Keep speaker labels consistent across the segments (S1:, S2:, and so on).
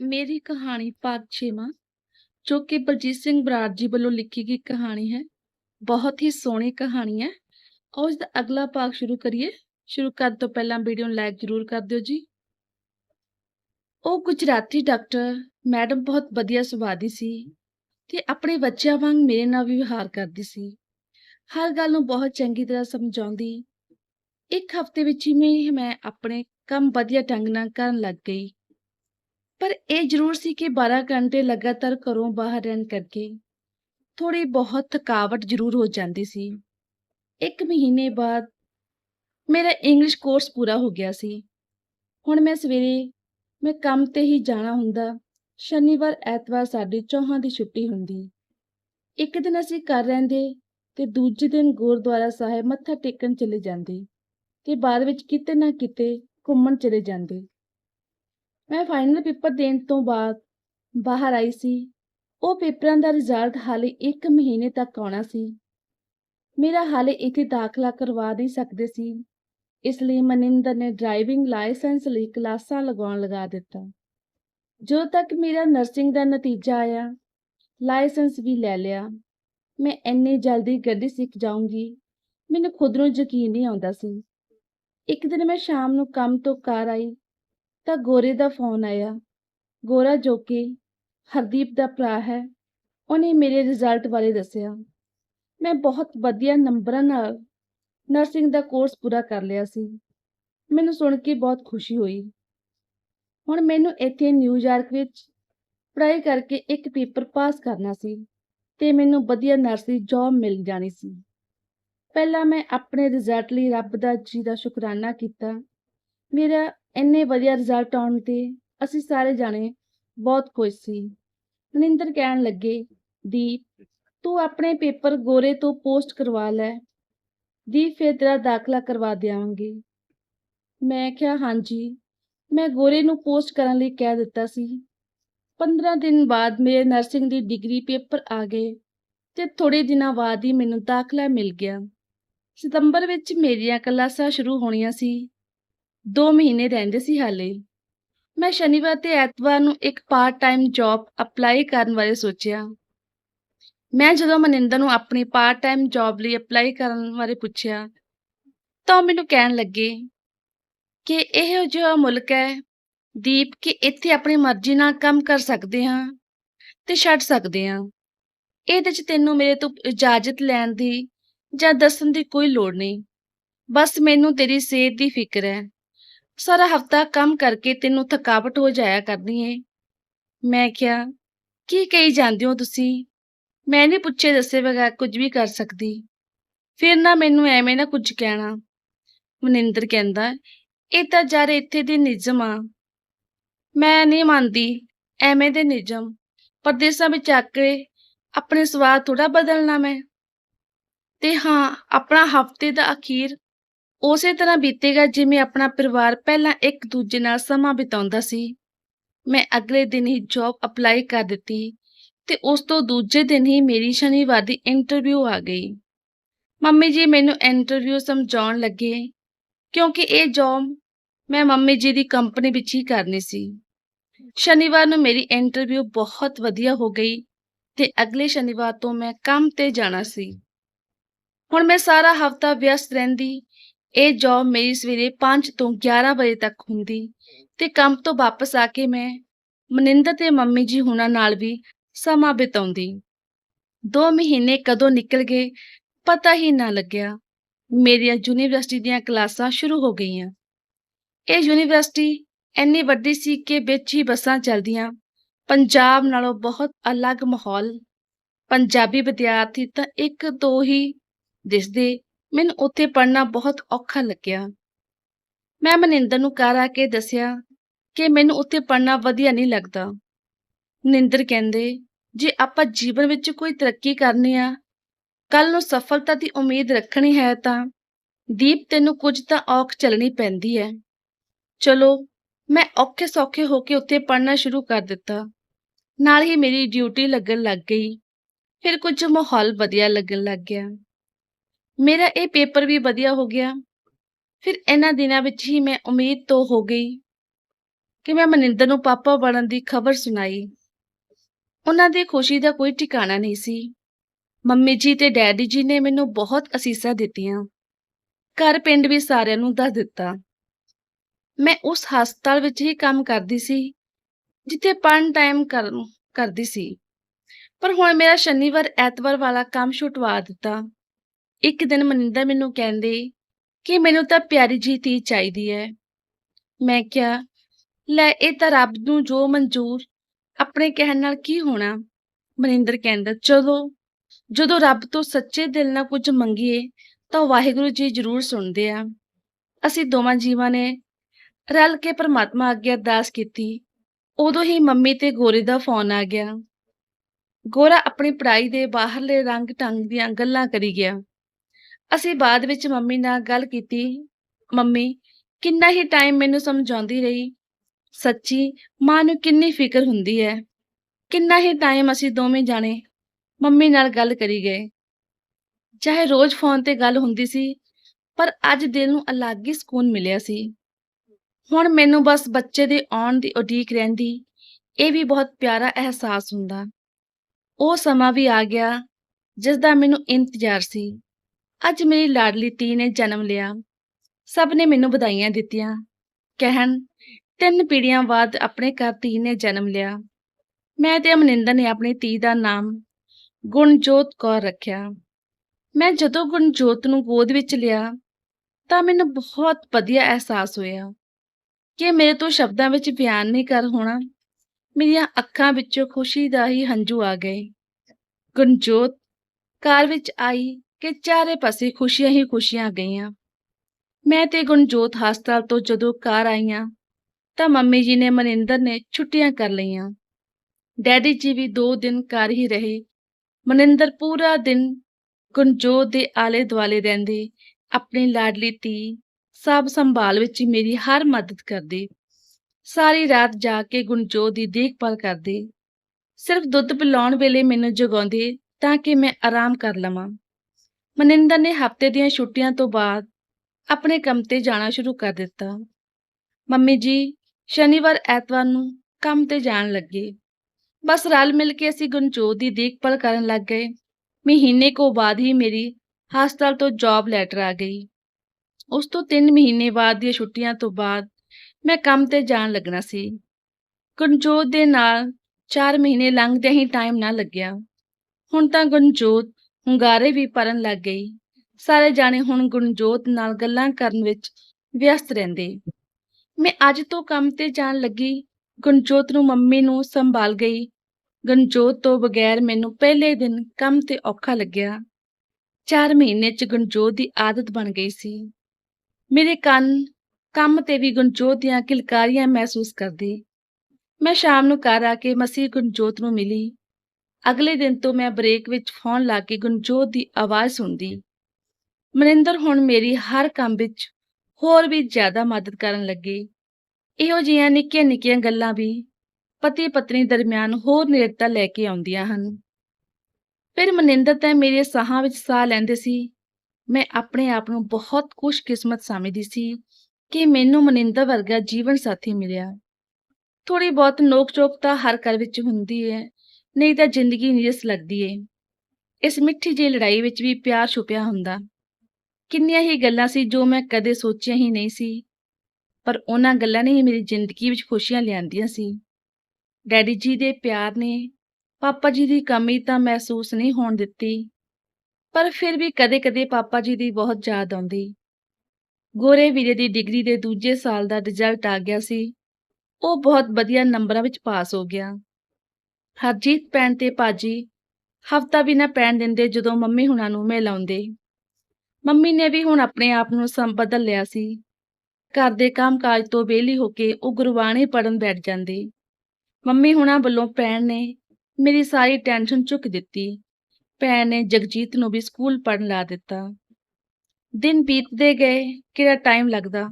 S1: ਮੇਰੀ ਕਹਾਣੀ ਭਾਗ 6ਵਾਂ ਜੋ ਕਿ ਬਲਜੀਤ ਸਿੰਘ ਬਰਾੜ ਜੀ ਵੱਲੋਂ ਲਿਖੀ ਗਈ ਕਹਾਣੀ ਹੈ। ਬਹੁਤ ਹੀ ਸੋਹਣੀ ਕਹਾਣੀ ਹੈ। ਆਓ ਇਸ ਦਾ ਅਗਲਾ ਭਾਗ ਸ਼ੁਰੂ ਕਰੀਏ। ਸ਼ੁਰੂ ਕਰਨ ਤੋਂ ਪਹਿਲਾਂ ਵੀਡੀਓ ਨੂੰ ਲਾਈਕ ਜ਼ਰੂਰ ਕਰ ਦਿਓ ਜੀ। ਉਹ ਗੁਜਰਾਤੀ ਡਾਕਟਰ, ਮੈਡਮ ਬਹੁਤ ਵਧੀਆ ਸੁਭਾਅ ਦੀ ਸੀ ਤੇ ਆਪਣੇ ਬੱਚਿਆਂ ਵਾਂਗ ਮੇਰੇ ਨਾਲ ਵਿਵਹਾਰ ਕਰਦੀ ਸੀ। ਹਰ ਗੱਲ ਨੂੰ ਬਹੁਤ ਚੰਗੀ ਤਰ੍ਹਾਂ ਸਮਝਾਉਂਦੀ। ਇੱਕ ਹਫ਼ਤੇ ਵਿੱਚ ਹੀ ਮੈਂ ਮੈਂ ਆਪਣੇ ਕੰਮ ਵਧੀਆ ਢੰਗ ਨਾਲ ਕਰਨ ਲੱਗ ਗਈ। ਪਰ ਇਹ ਜ਼ਰੂਰ ਸੀ ਕਿ 12 ਘੰਟੇ ਲਗਾਤਾਰ ਘਰੋਂ ਬਾਹਰ ਰਹਿਣ ਕਰਕੇ ਥੋੜੀ ਬਹੁਤ ਥਕਾਵਟ ਜ਼ਰੂਰ ਹੋ ਜਾਂਦੀ ਸੀ। ਇੱਕ ਮਹੀਨੇ ਬਾਅਦ ਮੇਰਾ ਇੰਗਲਿਸ਼ ਕੋਰਸ ਪੂਰਾ ਹੋ ਗਿਆ ਸੀ। ਹੁਣ ਮੈਂ ਸਵੇਰੇ ਮੈਂ ਕੰਮ ਤੇ ਹੀ ਜਾਣਾ ਹੁੰਦਾ, ਸ਼ਨੀਵਾਰ, ਐਤਵਾਰ ਸਾਡੀ ਚੌਹਾਂ ਦੀ ਛੁੱਟੀ ਹੁੰਦੀ। ਇੱਕ ਦਿਨ ਅਸੀਂ ਘਰ ਰਹਿੰਦੇ ਤੇ ਦੂਜੇ ਦਿਨ ਗੁਰਦੁਆਰਾ ਸਾਹਿਬ ਮੱਥਾ ਟੇਕਣ ਚਲੇ ਜਾਂਦੇ ਤੇ ਬਾਅਦ ਵਿੱਚ ਕਿਤੇ ਨਾ ਕਿਤੇ ਘੁੰਮਣ ਚਲੇ ਜਾਂਦੇ। ਮੈਂ ਫਾਈਨਲ ਪੇਪਰ ਦੇਣ ਤੋਂ ਬਾਅਦ ਬਾਹਰ ਆਈ ਸੀ। ਉਹ ਪੇਪਰਾਂ ਦਾ ਰਿਜ਼ਲਟ ਹਾਲੇ 1 ਮਹੀਨੇ ਤੱਕ ਆਉਣਾ ਸੀ। ਮੇਰਾ ਹਾਲੇ ਇੱਥੇ ਦਾਖਲਾ ਕਰਵਾ ਨਹੀਂ ਸਕਦੇ ਸੀ। ਇਸ ਲਈ ਮਨਿੰਦਰ ਨੇ ਡਰਾਈਵਿੰਗ ਲਾਇਸੈਂਸ ਲਈ ਕਲਾਸਾਂ ਲਗਾਉਣ ਲਗਾ ਦਿੱਤਾ। ਜਦੋਂ ਤੱਕ ਮੇਰਾ ਨਰਸਿੰਗ ਦਾ ਨਤੀਜਾ ਆਇਆ ਲਾਇਸੈਂਸ ਵੀ ਲੈ ਲਿਆ। ਮੈਂ ਇੰਨੀ ਜਲਦੀ ਗੱਡੀ ਸਿੱਖ ਜਾਊਂਗੀ, ਮੈਨੂੰ ਖੁਦ ਨੂੰ ਯਕੀਨ ਨਹੀਂ ਆਉਂਦਾ ਸੀ। ਇੱਕ ਦਿਨ ਮੈਂ ਸ਼ਾਮ ਨੂੰ ਕੰਮ ਤੋਂ ਘਰ ਆਈ। ਤਾਂ ਗੋਰੇ ਦਾ ਫੋਨ ਆਇਆ। ਗੋਰਾ ਜੋ ਕਿ ਹਰਦੀਪ ਦਾ ਭਰਾ ਹੈ, ਉਹਨੇ ਮੇਰੇ ਰਿਜ਼ਲਟ ਬਾਰੇ ਦੱਸਿਆ। ਮੈਂ ਬਹੁਤ ਵਧੀਆ ਨੰਬਰਾਂ ਨਾਲ ਨਰਸਿੰਗ ਦਾ ਕੋਰਸ ਪੂਰਾ ਕਰ ਲਿਆ ਸੀ। ਮੈਨੂੰ ਸੁਣ ਕੇ ਬਹੁਤ ਖੁਸ਼ੀ ਹੋਈ। ਹੁਣ ਮੈਨੂੰ ਇੱਥੇ ਨਿਊਯਾਰਕ ਵਿੱਚ ਪੜ੍ਹਾਈ ਕਰਕੇ ਇੱਕ ਪੇਪਰ ਪਾਸ ਕਰਨਾ ਸੀ ਤੇ ਮੈਨੂੰ ਵਧੀਆ ਨਰਸੀ ਜੌਬ ਮਿਲ ਜਾਣੀ ਸੀ। ਪਹਿਲਾਂ ਮੈਂ ਆਪਣੇ ਰਿਜ਼ਲਟ ਲਈ ਰੱਬ ਦਾ ਜੀ ਦਾ ਸ਼ੁਕਰਾਨਾ ਕੀਤਾ। ਮੇਰਾ ਇੰਨੇ ਵਧੀਆ ਰਿਜ਼ਲਟ ਆਉਣ ਤੇ ਅਸੀਂ ਸਾਰੇ ਜਾਣੇ ਬਹੁਤ ਖੁਸ਼ ਸੀ। ਨਰਿੰਦਰ ਕਹਿਣ ਲੱਗੇ, ਦੀਪ, ਤੂੰ ਆਪਣੇ ਪੇਪਰ ਗੋਰੇ ਤੋਂ ਪੋਸਟ ਕਰਵਾ ਲੈ। ਦੀਪ, ਫਿਰ ਤੇਰਾ ਦਾਖਲਾ ਕਰਵਾ ਦੇਵਾਂਗੇ ਮੈਂ ਕਿਹਾ, ਹਾਂਜੀ। ਮੈਂ ਗੋਰੇ ਨੂੰ ਪੋਸਟ ਕਰਨ ਲਈ ਕਹਿ ਦਿੱਤਾ ਸੀ। 15 ਦਿਨ ਬਾਅਦ ਮੇਰੇ ਨਰਸਿੰਗ ਦੀ ਡਿਗਰੀ ਪੇਪਰ ਆ ਗਏ ਤੇ ਥੋੜੇ ਦਿਨਾਂ ਬਾਅਦ ਹੀ ਮੈਨੂੰ ਦਾਖਲਾ ਮਿਲ ਗਿਆ। ਸਤੰਬਰ ਵਿੱਚ ਮੇਰੀਆਂ ਕਲਾਸਾਂ ਸ਼ੁਰੂ ਹੋਣੀਆਂ ਸੀ। 2 ਮਹੀਨੇ ਰਹਿੰਦੇ ਸੀ ਹਾਲੇ। ਮੈਂ ਸ਼ਨੀਵਾਰ ਤੇ ਐਤਵਾਰ ਨੂੰ ਇੱਕ ਪਾਰਟ ਟਾਈਮ ਜੌਬ ਅਪਲਾਈ ਕਰਨ ਬਾਰੇ ਸੋਚਿਆ। ਮੈਂ ਜਦੋਂ ਮਨਿੰਦਰ ਨੂੰ ਆਪਣੀ ਪਾਰਟ ਟਾਈਮ ਜੌਬ ਲਈ ਅਪਲਾਈ ਕਰਨ ਬਾਰੇ ਪੁੱਛਿਆ, ਤਾਂ ਉਹ ਮੈਨੂੰ ਕਹਿਣ ਲੱਗੇ ਕਿ ਇਹੋ ਜਿਹਾ ਮੁਲਕ ਹੈ, ਦੀਪ, ਕਿ ਇੱਥੇ ਆਪਣੀ ਮਰਜ਼ੀ ਨਾਲ ਕੰਮ ਕਰ ਸਕਦੇ ਹਾਂ ਤੇ ਛੱਡ ਸਕਦੇ ਹਾਂ। ਇਹਦੇ 'ਚ ਤੈਨੂੰ ਮੇਰੇ ਤੋਂ ਇਜਾਜ਼ਤ ਲੈਣ ਦੀ ਜਾਂ ਦੱਸਣ ਦੀ ਕੋਈ ਲੋੜ ਨਹੀਂ। ਬਸ ਮੈਨੂੰ ਤੇਰੀ ਸਿਹਤ ਦੀ ਫਿਕਰ ਹੈ। ਸਾਰਾ ਹਫਤਾ ਕੰਮ ਕਰਕੇ ਤੈਨੂੰ ਥਕਾਵਟ ਹੋ ਜਾਇਆ ਕਰਨੀ ਏ। ਮੈਂ ਕਿਹਾ, ਕੀ ਕਹੀ ਜਾਂਦੇ ਹੋ ਤੁਸੀਂ? ਮੈਂ ਨਹੀਂ ਪੁੱਛੇ ਦੱਸੇ ਬਗੈਰ ਕੁਝ ਵੀ ਕਰ ਸਕਦੀ। ਫਿਰ ਨਾ ਮੈਨੂੰ ਐਵੇਂ ਨਾ ਕੁਝ ਕਹਿਣਾ। ਮਨਿੰਦਰ ਕਹਿੰਦਾ, ਇਹ ਤਾਂ ਜਰ ਇੱਥੇ ਦੇ ਨਿਯਮ ਆ। ਮੈਂ ਨਹੀਂ ਮੰਨਦੀ, ਐਵੇਂ ਦੇ ਨਿਯਮ ਪਰਦੇਸਾਂ ਵਿੱਚ ਆ ਕੇ ਆਪਣੇ ਸਵਾਦ ਥੋੜਾ ਬਦਲਣਾ ਮੈਂ। ਤੇ ਹਾਂ, ਆਪਣਾ ਹਫ਼ਤੇ ਦਾ ਅਖੀਰ ਉਸੇ ਤਰ੍ਹਾਂ ਬੀਤੇਗਾ ਜਿਵੇਂ ਆਪਣਾ ਪਰਿਵਾਰ ਪਹਿਲਾਂ ਇੱਕ ਦੂਜੇ ਨਾਲ ਸਮਾਂ ਬਿਤਾਉਂਦਾ ਸੀ। ਮੈਂ ਅਗਲੇ ਦਿਨ ਹੀ ਜੌਬ ਅਪਲਾਈ ਕਰ ਦਿੱਤੀ ਤੇ ਉਸ ਤੋਂ ਦੂਜੇ ਦਿਨ ਹੀ ਮੇਰੀ ਸ਼ਨੀਵਾਰ ਦੀ ਇੰਟਰਵਿਊ ਆ ਗਈ। ਮੰਮੀ ਜੀ ਮੈਨੂੰ ਇੰਟਰਵਿਊ ਸਮਝਾਉਣ ਲੱਗੇ ਕਿਉਂਕਿ ਇਹ ਜੌਬ ਮੈਂ ਮੰਮੀ ਜੀ ਦੀ ਕੰਪਨੀ ਵਿੱਚ ਹੀ ਕਰਨੀ ਸੀ। ਸ਼ਨੀਵਾਰ ਨੂੰ ਮੇਰੀ ਇੰਟਰਵਿਊ ਬਹੁਤ ਵਧੀਆ ਹੋ ਗਈ ਤੇ ਅਗਲੇ ਸ਼ਨੀਵਾਰ ਤੋਂ ਮੈਂ ਕੰਮ ਤੇ ਜਾਣਾ ਸੀ। ਹੁਣ ਮੈਂ ਸਾਰਾ ਹਫਤਾ ਵਿਅਸਤ ਰਹਿੰਦੀ ਇਹ ਜੌਬ ਮੇਰੀ ਸਵੇਰੇ 5 ਤੋਂ 11 ਵਜੇ ਤੱਕ ਹੁੰਦੀ ਤੇ ਕੰਮ ਤੋਂ ਵਾਪਸ ਆ ਕੇ ਮੈਂ ਮਨਿੰਦਰ ਤੇ ਮੰਮੀ ਜੀ ਹੁਣਾਂ ਨਾਲ ਵੀ ਸਮਾਂ ਬਿਤਾਉਂਦੀ। 2 ਮਹੀਨੇ ਕਦੋਂ ਨਿਕਲ ਗਏ, ਪਤਾ ਹੀ ਨਾ ਲੱਗਿਆ। ਮੇਰੀਆਂ ਯੂਨੀਵਰਸਿਟੀ ਦੀਆਂ ਕਲਾਸਾਂ ਸ਼ੁਰੂ ਹੋ ਗਈਆਂ। ਇਹ ਯੂਨੀਵਰਸਿਟੀ ਇੰਨੀ ਵੱਡੀ ਸੀ ਕਿ ਵਿੱਚ ਹੀ ਬੱਸਾਂ ਚੱਲਦੀਆਂ। ਪੰਜਾਬ ਨਾਲੋਂ ਬਹੁਤ ਅਲੱਗ ਮਾਹੌਲ। ਪੰਜਾਬੀ ਵਿਦਿਆਰਥੀ ਤਾਂ ਇੱਕ ਦੋ ਹੀ ਦਿਸਦੇ। ਮੈਨੂੰ ਉੱਥੇ ਪੜ੍ਹਨਾ ਬਹੁਤ ਔਖਾ ਲੱਗਿਆ। ਮੈਂ ਮਨਿੰਦਰ ਨੂੰ ਘਰ ਆ ਕੇ ਦੱਸਿਆ ਕਿ ਮੈਨੂੰ ਉੱਥੇ ਪੜ੍ਹਨਾ ਵਧੀਆ ਨਹੀਂ ਲੱਗਦਾ। ਮਨਿੰਦਰ ਕਹਿੰਦੇ, ਜੇ ਆਪਾਂ ਜੀਵਨ ਵਿੱਚ ਕੋਈ ਤਰੱਕੀ ਕਰਨੀ ਆ ਕੱਲ ਨੂੰ ਸਫਲਤਾ ਦੀ ਉਮੀਦ ਰੱਖਣੀ ਹੈ ਤਾਂ ਦੀਪ ਤੈਨੂੰ ਕੁਝ ਤਾਂ ਔਖ ਚੱਲਣੀ ਪੈਂਦੀ ਹੈ। ਚਲੋ, ਮੈਂ ਔਖੇ ਸੌਖੇ ਹੋ ਕੇ ਉੱਥੇ ਪੜ੍ਹਨਾ ਸ਼ੁਰੂ ਕਰ ਦਿੱਤਾ। ਨਾਲ ਹੀ ਮੇਰੀ ਡਿਊਟੀ ਲੱਗਣ ਲੱਗ ਗਈ। ਫਿਰ ਕੁਝ ਮਾਹੌਲ ਵਧੀਆ ਲੱਗਣ ਲੱਗ ਗਿਆ। ਮੇਰਾ ਇਹ ਪੇਪਰ ਵੀ ਵਧੀਆ ਹੋ ਗਿਆ। ਫਿਰ ਇਹਨਾਂ ਦਿਨਾਂ ਵਿੱਚ ਹੀ ਮੈਂ ਉਮੀਦ ਤੋਂ ਹੋ ਗਈ ਕਿ ਮੈਂ ਮਨਿੰਦਰ ਨੂੰ ਪਾਪਾ ਬਣਨ ਦੀ ਖਬਰ ਸੁਣਾਈ। ਉਹਨਾਂ ਦੀ ਖੁਸ਼ੀ ਦਾ ਕੋਈ ਠਿਕਾਣਾ ਨਹੀਂ ਸੀ। ਮੰਮੀ ਜੀ ਤੇ ਡੈਡੀ ਜੀ ਨੇ ਮੈਨੂੰ ਬਹੁਤ ਅਸੀਸਾਂ ਦਿੱਤੀਆਂ। ਘਰ ਪਿੰਡ ਵੀ ਸਾਰਿਆਂ ਨੂੰ ਦੱਸ ਦਿੱਤਾ। ਮੈਂ ਉਸ ਹਸਪਤਾਲ ਵਿੱਚ ਹੀ ਕੰਮ ਕਰਦੀ ਸੀ, ਜਿੱਥੇ ਪੜ੍ਹਨ ਟਾਈਮ ਕਰ, ਕਰਦੀ ਸੀ। ਪਰ ਹੁਣ ਮੇਰਾ ਸ਼ਨੀਵਾਰ ਐਤਵਾਰ ਵਾਲਾ ਕੰਮ ਛੁਟਵਾ ਦਿੱਤਾ। ਇੱਕ ਦਿਨ ਮਨਿੰਦਰ ਮੈਨੂੰ ਕਹਿੰਦੇ ਕਿ ਮੈਨੂੰ ਤਾਂ ਪਿਆਰੀ ਜੀ ਧੀ ਚਾਹੀਦੀ ਹੈ ਮੈਂ ਕਿਹਾ, ਲੈ, ਇਹ ਤਾਂ ਰੱਬ ਨੂੰ ਜੋ ਮਨਜ਼ੂਰ, ਆਪਣੇ ਕਹਿਣ ਨਾਲ ਕੀ ਹੋਣਾ? ਮਨਿੰਦਰ ਕਹਿੰਦਾ, ਚਲੋ, ਜਦੋਂ ਰੱਬ ਤੋਂ ਸੱਚੇ ਦਿਲ ਨਾਲ ਕੁਝ ਮੰਗੀਏ, ਤਾਂ ਵਾਹਿਗੁਰੂ ਜੀ ਜ਼ਰੂਰ ਸੁਣਦੇ ਆ। ਅਸੀਂ ਦੋਵਾਂ ਜੀਵਾਂ ਨੇ ਰਲ ਕੇ ਪਰਮਾਤਮਾ ਅੱਗੇ ਅਰਦਾਸ ਕੀਤੀ। ਉਦੋਂ ਹੀ ਮੰਮੀ ਤੇ ਗੋਰੇ ਦਾ ਫੋਨ ਆ ਗਿਆ। ਗੋਰਾ ਆਪਣੀ ਪੜ੍ਹਾਈ ਦੇ ਬਾਹਰਲੇ ਰੰਗ ਢੰਗ ਦੀਆਂ ਗੱਲਾਂ ਕਰੀ ਗਿਆ। ਅਸੀਂ ਬਾਅਦ ਵਿੱਚ ਮੰਮੀ ਨਾਲ ਗੱਲ ਕੀਤੀ। ਮੰਮੀ, ਕਿੰਨਾ ਹੀ ਟਾਈਮ ਮੈਨੂੰ ਸਮਝਾਉਂਦੀ ਰਹੀ। ਸੱਚੀ, ਮਾਂ ਨੂੰ ਕਿੰਨੀ ਫਿਕਰ ਹੁੰਦੀ ਹੈ। ਕਿੰਨਾ ਹੀ ਟਾਈਮ ਅਸੀਂ ਦੋਵੇਂ ਜਾਣੇ ਮੰਮੀ ਨਾਲ ਗੱਲ ਕਰੀ ਗਏ। ਚਾਹੇ ਰੋਜ਼ ਫੋਨ ਤੇ ਗੱਲ ਹੁੰਦੀ ਸੀ, ਪਰ ਅੱਜ ਦਿਲ ਨੂੰ ਅਲੱਗ ਹੀ ਸਕੂਨ ਮਿਲਿਆ ਸੀ। ਹੁਣ ਮੈਨੂੰ ਬਸ ਬੱਚੇ ਦੇ ਆਉਣ ਦੀ ਉਡੀਕ ਰਹਿੰਦੀ, ਇਹ ਵੀ ਬਹੁਤ ਪਿਆਰਾ ਅਹਿਸਾਸ ਹੁੰਦਾ। ਉਹ ਸਮਾਂ ਵੀ ਆ ਗਿਆ ਜਿਸ ਦਾ ਮੈਨੂੰ ਇੰਤਜ਼ਾਰ ਸੀ। ਅੱਜ ਮੇਰੀ ਲਾਡਲੀ ਧੀ ਨੇ ਜਨਮ ਲਿਆ। ਸਭ ਨੇ ਮੈਨੂੰ ਵਧਾਈਆਂ ਦਿੱਤੀਆਂ। ਕਹਿਣ, ਤਿੰਨ ਪੀੜ੍ਹੀਆਂ ਬਾਅਦ ਆਪਣੇ ਘਰ ਧੀ ਨੇ ਜਨਮ ਲਿਆ। ਮੈਂ ਤੇ ਅਮਨਿੰਦਰ ਨੇ ਆਪਣੀ ਧੀ ਦਾ ਨਾਮ ਗੁਣਜੋਤ ਕੌਰ ਰੱਖਿਆ। ਮੈਂ ਜਦੋਂ ਗੁਣਜੋਤ ਨੂੰ ਗੋਦ ਵਿੱਚ ਲਿਆ, ਤਾਂ ਮੈਨੂੰ ਬਹੁਤ ਵਧੀਆ ਅਹਿਸਾਸ ਹੋਇਆ ਕਿ ਮੇਰੇ ਤੋਂ ਸ਼ਬਦਾਂ ਵਿੱਚ ਬਿਆਨ ਨਹੀਂ ਕਰ ਹੋਣਾ, ਮੇਰੀਆਂ ਅੱਖਾਂ ਵਿੱਚੋਂ ਖੁਸ਼ੀ ਦਾ ਹੀ ਹੰਝੂ ਆ ਗਏ। ਗੁਣਜੋਤ ਕਾਰ ਵਿੱਚ ਆਈ ਕਿ ਚਾਰੇ ਪਾਸੇ ਖੁਸ਼ੀਆਂ ਹੀ ਖੁਸ਼ੀਆਂ ਗਈਆਂ। ਮੈਂ ਤੇ ਗੁਣਜੋਤ ਹਸਪਤਾਲ ਤੋਂ ਜਦੋਂ ਘਰ ਆਈਆਂ, ਤਾਂ ਮੰਮੀ ਜੀ ਨੇ ਮਨਿੰਦਰ ਨੇ ਛੁੱਟੀਆਂ ਕਰ ਲਈਆਂ। ਡੈਡੀ ਜੀ ਵੀ ਦੋ ਦਿਨ ਘਰ ਹੀ ਰਹੇ। ਮਨਿੰਦਰ ਪੂਰਾ ਦਿਨ ਗੁਣਜੋਤ ਦੇ ਆਲੇ ਦੁਆਲੇ ਰਹਿੰਦੇ, ਆਪਣੀ ਲਾਡਲੀ ਧੀ ਸਭ ਸੰਭਾਲ ਵਿੱਚ ਮੇਰੀ ਹਰ ਮਦਦ ਕਰਦੇ। ਸਾਰੀ ਰਾਤ ਜਾ ਕੇ ਗੁਣਜੋਤ ਦੀ ਦੇਖਭਾਲ ਕਰਦੇ। ਸਿਰਫ ਦੁੱਧ ਪਿਲਾਉਣ ਵੇਲੇ ਮੈਨੂੰ ਜਗਾਉਂਦੇ ਤਾਂ ਕਿ ਮੈਂ ਆਰਾਮ ਕਰ ਲਵਾਂ। ਮਨਿੰਦਰ ਨੇ ਹਫ਼ਤੇ ਦੀਆਂ ਛੁੱਟੀਆਂ ਤੋਂ ਬਾਅਦ ਆਪਣੇ ਕੰਮ ਤੇ ਜਾਣਾ ਸ਼ੁਰੂ ਕਰ ਦਿੱਤਾ। ਮੰਮੀ ਜੀ, ਸ਼ਨੀਵਾਰ ਐਤਵਾਰ ਨੂੰ ਕੰਮ ਤੇ ਜਾਣ ਲੱਗੇ। ਬਸ ਰਲ ਮਿਲ ਕੇ ਅਸੀਂ ਗੁਣਜੋਤ ਦੀ ਦੇਖਭਾਲ ਕਰਨ ਲੱਗ ਗਏ। ਮਹੀਨੇ ਕੋ ਬਾਅਦ ਹੀ ਮੇਰੀ ਹਸਪਤਾਲ ਤੋਂ ਜੌਬ ਲੈਟਰ ਆ ਗਈ। ਉਸ ਤੋਂ 3 ਮਹੀਨੇ ਬਾਅਦ ਦੀਆਂ ਛੁੱਟੀਆਂ ਤੋਂ ਬਾਅਦ ਮੈਂ ਕੰਮ ਤੇ ਜਾਣ ਲੱਗਣਾ ਸੀ। ਗੁਣਜੋਤ ਦੇ ਨਾਲ 4 ਮਹੀਨੇ ਲੰਘਦੇ ਹੀ ਟਾਈਮ ਨਾ ਲੱਗਿਆ। ਹੁਣ ਤਾਂ ਗੁਣਜੋਤ ਹੁੰਗਾਰੇ ਵੀ ਭਰਨ ਲੱਗ ਗਈ। ਸਾਰੇ ਜਾਣੇ ਹੁਣ ਗੁਣਜੋਤ ਨਾਲ ਗੱਲਾਂ ਕਰਨ ਵਿੱਚ ਵਿਅਸਤ ਰਹਿੰਦੇ। ਮੈਂ ਅੱਜ ਤੋਂ ਕੰਮ ਤੇ ਜਾਣ ਲੱਗੀ। ਗੁਣਜੋਤ ਨੂੰ ਮੰਮੀ ਨੂੰ ਸੰਭਾਲ ਗਈ। ਗੁਣਜੋਤ ਤੋਂ ਬਗੈਰ ਮੈਨੂੰ ਪਹਿਲੇ ਦਿਨ ਕੰਮ ਤੇ ਔਖਾ ਲੱਗਿਆ। 4 ਮਹੀਨੇ ਚ ਗੁਣਜੋਤ ਦੀ ਆਦਤ ਬਣ ਗਈ ਸੀ। ਮੇਰੇ ਕੰਨ, ਕੰਮ ਤੇ ਵੀ ਗੁਣਜੋਤ ਦੀਆਂ ਕਿਲਕਾਰੀਆਂ ਮਹਿਸੂਸ ਕਰਦੀ। ਮੈਂ ਸ਼ਾਮ ਨੂੰ ਘਰ ਆ ਕੇ ਮਸੀਹ ਗੁਣਜੋਤ ਨੂੰ ਮਿਲੀ। ਅਗਲੇ ਦਿਨ ਤੋਂ ਮੈਂ ਬ੍ਰੇਕ ਵਿੱਚ ਫੋਨ ਲਾ ਕੇ ਗੁਣਜੋਤ ਦੀ ਆਵਾਜ਼ ਸੁਣਦੀ। ਮਨਿੰਦਰ ਹੁਣ ਮੇਰੀ ਹਰ ਕੰਮ ਵਿੱਚ ਹੋਰ ਵੀ ਜ਼ਿਆਦਾ ਮਦਦ ਕਰਨ ਲੱਗੇ। ਇਹੋ ਜਿਹੀਆਂ ਨਿੱਕੀਆਂ ਨਿੱਕੀਆਂ ਗੱਲਾਂ ਵੀ ਪਤੀ ਪਤਨੀ ਦਰਮਿਆਨ ਹੋਰ ਨੇੜਤਾ ਲੈ ਕੇ ਆਉਂਦੀਆਂ ਹਨ। ਫਿਰ ਮਨਿੰਦਰ ਤਾਂ ਮੇਰੇ ਸਾਹਾਂ ਵਿੱਚ ਸਾਹ ਲੈਂਦੇ ਸੀ। ਮੈਂ ਆਪਣੇ ਆਪ ਨੂੰ ਬਹੁਤ ਖੁਸ਼ਕਿਸਮਤ ਸਮਝਦੀ ਸੀ ਕਿ ਮੈਨੂੰ ਮਨਿੰਦਰ ਵਰਗਾ ਜੀਵਨ ਸਾਥੀ ਮਿਲਿਆ। ਥੋੜੀ ਬਹੁਤ ਨੋਕ-ਝੋਕ ਤਾਂ ਹਰ ਘਰ ਵਿੱਚ ਹੁੰਦੀ ਹੈ। ਨਹੀਂ ਤਾਂ ਜ਼ਿੰਦਗੀ ਨਿਰਸ ਲੱਗਦੀ ਏ। ਇਸ ਮਿੱਠੀ ਜਿਹੀ ਲੜਾਈ ਵਿੱਚ ਵੀ ਪਿਆਰ ਛੁਪਿਆ ਹੁੰਦਾ। ਕਿੰਨੀਆਂ ਹੀ ਗੱਲਾਂ ਸੀ ਜੋ ਮੈਂ ਕਦੇ ਸੋਚੀਆਂ ਹੀ ਨਹੀਂ ਸੀ। ਪਰ ਉਹਨਾਂ ਗੱਲਾਂ ਨੇ ਹੀ ਮੇਰੀ ਜ਼ਿੰਦਗੀ ਵਿੱਚ ਖੁਸ਼ੀਆਂ ਲਿਆਂਦੀਆਂ ਸੀ। ਡੈਡੀ ਜੀ ਦੇ ਪਿਆਰ ਨੇ, ਪਾਪਾ ਜੀ ਦੀ ਕਮੀ ਤਾਂ ਮਹਿਸੂਸ ਨਹੀਂ ਹੋਣ ਦਿੱਤੀ। ਪਰ ਫਿਰ ਵੀ ਕਦੇ-ਕਦੇ ਪਾਪਾ ਜੀ ਦੀ ਬਹੁਤ ਯਾਦ ਆਉਂਦੀ। ਗੋਰੇ ਵੀਰੇ ਦੀ ਡਿਗਰੀ ਦੇ ਦੂਜੇ ਸਾਲ ਦਾ ਰਿਜ਼ਲਟ ਆ ਗਿਆ ਸੀ। ਉਹ ਬਹੁਤ ਵਧੀਆ ਨੰਬਰਾਂ ਵਿੱਚ ਪਾਸ ਹੋ ਗਿਆ। ਹਰਜੀਤ ਪੈਣ ਤੇ ਪਾਜੀ ਹਫਤਾ ਵੀ ਨਾ ਪੈਣ ਦਿੰਦੇ ਜਦੋਂ ਮੰਮੀ ਹੁਣਾਂ ਨੂੰ ਮਿਲ ਆਉਂਦੇ। ਮੰਮੀ ਨੇ ਵੀ ਹੁਣ ਆਪਣੇ ਆਪ ਨੂੰ ਸਮ, ਬਦਲ ਲਿਆ ਸੀ। ਘਰ ਦੇ ਕੰਮਕਾਜ ਤੋਂ ਵਿਹਲੀ ਹੋ ਕੇ ਉਹ ਗੁਰਬਾਣੀ ਪੜਨ ਬੈਠ ਜਾਂਦੀ। ਮੰਮੀ ਹੁਣਾਂ ਵੱਲੋਂ ਭੈਣ ਨੇ ਮੇਰੀ ਸਾਰੀ ਟੈਨਸ਼ਨ ਚੁੱਕ ਦਿੱਤੀ। ਭੈਣ ਨੇ ਜਗਜੀਤ ਨੂੰ ਵੀ ਸਕੂਲ ਪੜਨ ਲਾ ਦਿੱਤਾ। ਦਿਨ ਬੀਤਦੇ ਗਏ, ਕਿਹੜਾ ਟਾਈਮ ਲੱਗਦਾ?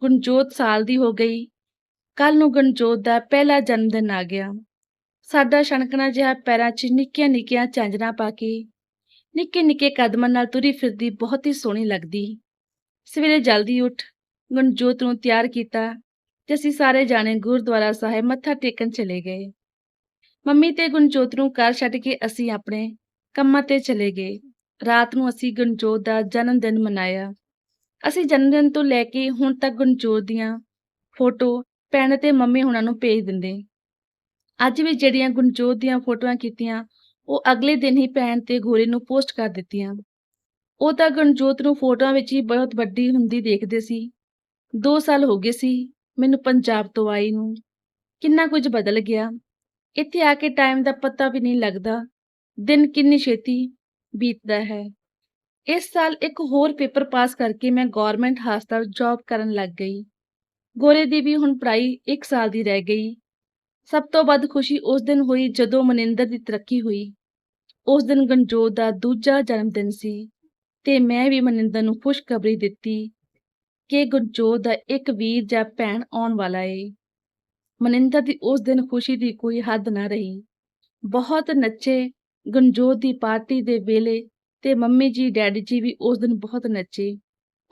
S1: ਗੁਣਜੋਤ ਸਾਲ ਦੀ ਹੋ ਗਈ। ਕੱਲ ਨੂੰ ਗੁਣਜੋਤ ਦਾ ਪਹਿਲਾ ਜਨਮ ਦਿਨ ਆ ਗਿਆ। ਸਾਡਾ ਛਣਕਣਾ ਜਿਹਾ ਪੈਰਾਂ 'ਚ ਨਿੱਕੀਆਂ ਨਿੱਕੀਆਂ ਝਾਂਜਰਾਂ ਪਾ ਕੇ ਨਿੱਕੇ ਨਿੱਕੇ ਕਦਮਾਂ ਨਾਲ ਤੁਰੀ ਫਿਰਦੀ ਬਹੁਤ ਹੀ ਸੋਹਣੀ ਲੱਗਦੀ। ਸਵੇਰੇ ਜਲਦੀ ਉੱਠ, ਗੁਣਜੋਤ ਨੂੰ ਤਿਆਰ ਕੀਤਾ ਤੇ ਅਸੀਂ ਸਾਰੇ ਜਾਣੇ ਗੁਰਦੁਆਰਾ ਸਾਹਿਬ ਮੱਥਾ ਟੇਕਣ ਚਲੇ ਗਏ। ਮੰਮੀ ਤੇ ਗੁਣਜੋਤ ਨੂੰ ਘਰ ਛੱਡ ਕੇ ਅਸੀਂ ਆਪਣੇ ਕੰਮਾਂ ਤੇ ਚਲੇ ਗਏ। ਰਾਤ ਨੂੰ ਅਸੀਂ ਗੁਣਜੋਤ ਦਾ ਜਨਮ ਦਿਨ ਮਨਾਇਆ। ਅਸੀਂ ਜਨਮ ਦਿਨ ਤੋਂ ਲੈ ਕੇ ਹੁਣ ਤੱਕ ਗੁਣਜੋਤ ਦੀਆਂ ਫੋਟੋ, ਭੈਣ ਤੇ ਮੰਮੀ ਹੁਣਾਂ ਨੂੰ ਭੇਜ ਦਿੰਦੇ। ਅੱਜ ਵੀ ਜਿਹੜੀਆਂ ਗੁਣਜੋਤ ਦੀਆਂ ਫੋਟੋਆਂ ਕੀਤੀਆਂ, ਉਹ ਅਗਲੇ ਦਿਨ ਹੀ ਭੈਣ ਤੇ ਗੋਰੇ ਨੂੰ ਪੋਸਟ ਕਰ ਦਿੱਤੀਆਂ। ਉਹ ਤਾਂ ਗੁਣਜੋਤ ਨੂੰ ਫੋਟੋਆਂ ਵਿੱਚ ਹੀ ਬਹੁਤ ਵੱਡੀ ਹੁੰਦੀ ਦੇਖਦੇ ਸੀ। 2 ਸਾਲ ਹੋ ਗਏ ਸੀ ਮੈਨੂੰ ਪੰਜਾਬ ਤੋਂ ਆਈ ਨੂੰ। ਕਿੰਨਾ ਕੁਝ ਬਦਲ ਗਿਆ। ਇੱਥੇ ਆ ਕੇ ਟਾਈਮ ਦਾ ਪਤਾ ਵੀ ਨਹੀਂ ਲੱਗਦਾ। ਦਿਨ ਕਿੰਨੀ ਛੇਤੀ ਬੀਤਦਾ ਹੈ। ਇਸ ਸਾਲ ਇੱਕ ਹੋਰ ਪੇਪਰ ਪਾਸ ਕਰਕੇ ਮੈਂ ਗਵਰਨਮੈਂਟ ਹਸਪਤਾਲ ਜੌਬ ਕਰਨ ਲੱਗ ਗਈ। ਗੋਰੇ ਦੀ ਵੀ ਹੁਣ ਪੜ੍ਹਾਈ 1 ਸਾਲ ਦੀ ਰਹਿ ਗਈ। ਸਭ ਤੋਂ ਵੱਧ ਖੁਸ਼ੀ ਉਸ ਦਿਨ ਹੋਈ ਜਦੋਂ ਮਨਿੰਦਰ ਦੀ ਤਰੱਕੀ ਹੋਈ। ਉਸ ਦਿਨ ਗੰਜੋਤ ਦਾ ਦੂਜਾ ਜਨਮ ਦਿਨ ਸੀ ਤੇ ਮੈਂ ਵੀ ਮਨਿੰਦਰ ਨੂੰ ਖੁਸ਼ਖਬਰੀ ਦਿੱਤੀ ਕਿ ਗੁਰਜੋਤ ਦਾ ਇੱਕ ਵੀਰ ਜਾਂ ਭੈਣ ਆਉਣ ਵਾਲਾ ਏ। ਮਨਿੰਦਰ ਦੀ ਉਸ ਦਿਨ ਖੁਸ਼ੀ ਦੀ ਕੋਈ ਹੱਦ ਨਾ ਰਹੀ। ਬਹੁਤ ਨੱਚੇ ਗੁਰਜੋਤ ਦੀ ਪਾਰਟੀ ਦੇ ਵੇਲੇ ਤੇ ਮੰਮੀ ਜੀ, ਡੈਡੀ ਜੀ ਵੀ ਉਸ ਦਿਨ ਬਹੁਤ ਨੱਚੇ।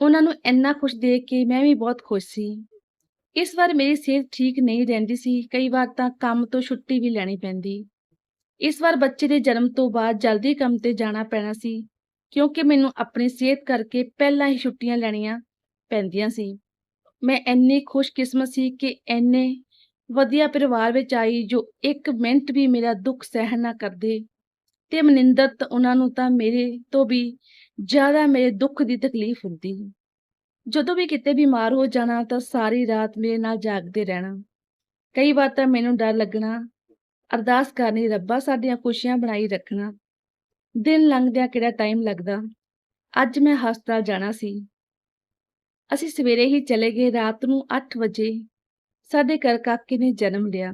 S1: ਉਹਨਾਂ ਨੂੰ ਇੰਨਾ ਖੁਸ਼ ਦੇਖ ਕੇ ਮੈਂ ਵੀ ਬਹੁਤ ਖੁਸ਼ ਸੀ। ਇਸ ਵਾਰ ਮੇਰੀ ਸਿਹਤ ਠੀਕ ਨਹੀਂ ਰਹਿੰਦੀ ਸੀ, ਕਈ ਵਾਰ ਤਾਂ ਕੰਮ ਤੋਂ ਛੁੱਟੀ ਵੀ ਲੈਣੀ ਪੈਂਦੀ। ਇਸ ਵਾਰ ਬੱਚੇ ਦੇ ਜਨਮ ਤੋਂ ਬਾਅਦ ਜਲਦੀ ਕੰਮ ਤੇ ਜਾਣਾ ਪੈਣਾ ਸੀ, ਕਿਉਂਕਿ ਮੈਨੂੰ ਆਪਣੀ ਸਿਹਤ ਕਰਕੇ ਪਹਿਲਾਂ ਹੀ ਛੁੱਟੀਆਂ ਲੈਣੀਆਂ ਪੈਂਦੀਆਂ ਸੀ। ਮੈਂ ਇੰਨੀ ਖੁਸ਼ਕਿਸਮਤ ਸੀ ਕਿ ਇੰਨੇ ਵਧੀਆ ਪਰਿਵਾਰ ਵਿੱਚ ਆਈ ਜੋ ਇੱਕ ਮਿੰਟ ਵੀ ਮੇਰਾ ਦੁੱਖ ਸਹਿਣ ਨਾ ਕਰਦੇ। ਤੇ ਮਨਿੰਦਰ ਤਾਂ ਉਹਨਾਂ ਨੂੰ ਤਾਂ ਮੇਰੇ ਤੋਂ ਵੀ ਜ਼ਿਆਦਾ ਮੇਰੇ ਦੁੱਖ ਦੀ ਤਕਲੀਫ ਹੁੰਦੀ। ਜਦੋਂ ਵੀ ਕਿਤੇ ਬਿਮਾਰ ਹੋ ਜਾਣਾ ਤਾਂ ਸਾਰੀ ਰਾਤ ਮੇਰੇ ਨਾਲ ਜਾਗਦੇ ਰਹਿਣਾ। ਕਈ ਵਾਰ ਤਾਂ ਮੈਨੂੰ ਡਰ ਲੱਗਣਾ, ਅਰਦਾਸ ਕਰਨੀ, ਰੱਬਾ ਸਾਡੀਆਂ ਖੁਸ਼ੀਆਂ ਬਣਾਈ ਰੱਖਣਾ। ਦਿਨ ਲੰਘਦਿਆਂ ਕਿਹੜਾ ਟਾਈਮ ਲੱਗਦਾ? ਅੱਜ ਮੈਂ ਹਸਪਤਾਲ ਜਾਣਾ ਸੀ। ਅਸੀਂ ਸਵੇਰੇ ਹੀ ਚਲੇ ਗਏ, ਰਾਤ ਨੂੰ 8 ਵਜੇ। ਸਾਡੇ ਘਰ ਕਾਕੇ ਨੇ ਜਨਮ ਲਿਆ।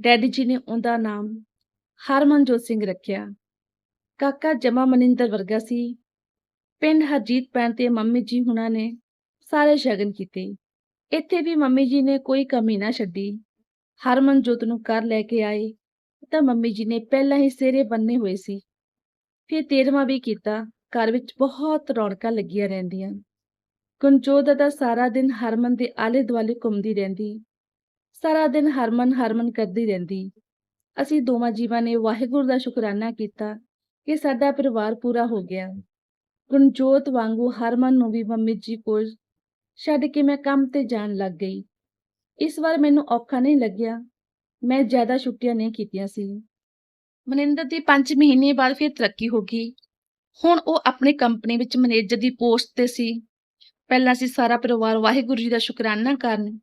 S1: ਡੈਡੀ ਜੀ ਨੇ ਉਹਦਾ ਨਾਮ ਹਰਮਨਜੋਤ ਸਿੰਘ ਰੱਖਿਆ। ਕਾਕਾ ਜਮਾ ਮਨਿੰਦਰ ਵਰਗਾ ਸੀ। ਪਿੰਡ ਹਰਜੀਤ ਪੈਣ ਤੇ ਮੰਮੀ ਜੀ ਹੁਣਾਂ ਨੇ ਸਾਰੇ ਸ਼ਗਨ ਕੀਤੇ। ਇੱਥੇ ਵੀ ਮੰਮੀ ਜੀ ਨੇ ਕੋਈ ਕਮੀ ਨਾ ਛੱਡੀ। ਹਰਮਨਜੋਤ ਨੂੰ ਘਰ ਲੈ ਕੇ ਆਏ ਤਾਂ ਮੰਮੀ ਜੀ ਨੇ ਪਹਿਲਾਂ ਹੀ ਸਿਰੇ ਬੰਨੇ ਹੋਏ ਸੀ। ਫਿਰ ਤੇਰਵਾਂ ਵੀ ਕੀਤਾ, ਘਰ ਵਿੱਚ ਬਹੁਤ ਰੌਣਕਾਂ ਲੱਗੀਆਂ ਰਹਿੰਦੀਆਂ। ਗੁਣਜੋਤ ਦਾ ਸਾਰਾ ਦਿਨ ਹਰਮਨ ਦੇ ਆਲੇ ਦੁਆਲੇ ਘੁੰਮਦੀ ਰਹਿੰਦੀ। ਸਾਰਾ ਦਿਨ ਹਰਮਨ ਹਰਮਨ ਕਰਦੀ ਰਹਿੰਦੀ। ਅਸੀਂ ਦੋਵਾਂ ਜੀਵਾਂ ਨੇ ਵਾਹਿਗੁਰੂ ਦਾ ਸ਼ੁਕਰਾਨਾ ਕੀਤਾ ਕਿ ਸਾਡਾ ਪਰਿਵਾਰ ਪੂਰਾ ਹੋ ਗਿਆ। ਗੁਣਜੋਤ ਵਾਂਗੂ ਹਰਮਨ ਨੂੰ ਵੀ ਮੰਮੀ ਜੀ ਕੋਲ ਛੱਡ ਕੇ ਮੈਂ ਕੰਮ ਤੇ ਜਾਣ ਲੱਗ ਗਈ। ਇਸ ਵਾਰ ਮੈਨੂੰ ਔਖਾ ਨਹੀਂ ਲੱਗਿਆ। ਮੈਂ ਜ਼ਿਆਦਾ ਛੁੱਟੀਆਂ ਨਹੀਂ ਕੀਤੀਆਂ ਸੀ। ਮਨਿੰਦਰ ਦੀ 5 ਮਹੀਨੇ ਬਾਅਦ ਫਿਰ ਤਰੱਕੀ ਹੋ ਗਈ। ਹੁਣ ਉਹ ਆਪਣੀ ਕੰਪਨੀ ਵਿੱਚ ਮੈਨੇਜਰ ਦੀ ਪੋਸਟ ਤੇ ਸੀ। ਪਹਿਲਾਂ ਅਸੀਂ ਸਾਰਾ ਪਰਿਵਾਰ ਵਾਹਿਗੁਰੂ ਜੀ ਦਾ ਸ਼ੁਕਰਾਨਾ ਕਰਨ